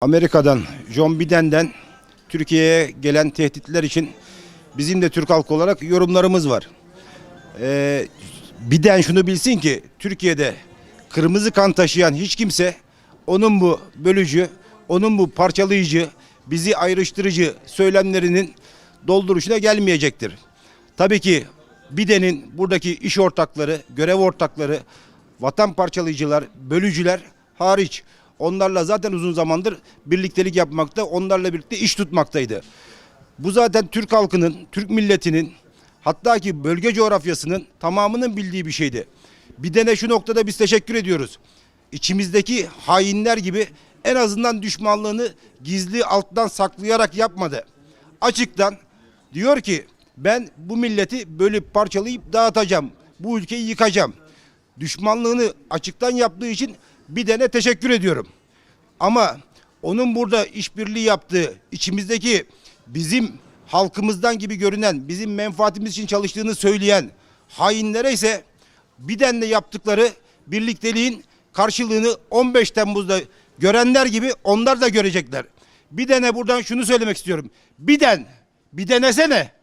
Amerika'dan, John Biden'den Türkiye'ye gelen tehditler için bizim de Türk halkı olarak yorumlarımız var. Ee, Biden şunu bilsin ki Türkiye'de kırmızı kan taşıyan hiç kimse onun bu bölücü, onun bu parçalayıcı, bizi ayrıştırıcı söylemlerinin dolduruşuna gelmeyecektir. Tabii ki Biden'in buradaki iş ortakları, görev ortakları, vatan parçalayıcılar, bölücüler hariç onlarla zaten uzun zamandır birliktelik yapmakta, onlarla birlikte iş tutmaktaydı. Bu zaten Türk halkının, Türk milletinin hatta ki bölge coğrafyasının tamamının bildiği bir şeydi. Bir dene şu noktada biz teşekkür ediyoruz. İçimizdeki hainler gibi en azından düşmanlığını gizli alttan saklayarak yapmadı. Açıktan diyor ki ben bu milleti bölüp parçalayıp dağıtacağım. Bu ülkeyi yıkacağım. Düşmanlığını açıktan yaptığı için bir dene teşekkür ediyorum. Ama onun burada işbirliği yaptığı, içimizdeki bizim halkımızdan gibi görünen, bizim menfaatimiz için çalıştığını söyleyen hainlere ise Biden'le yaptıkları birlikteliğin karşılığını 15 Temmuz'da görenler gibi onlar da görecekler. Biden'e buradan şunu söylemek istiyorum. Biden, bir denesene.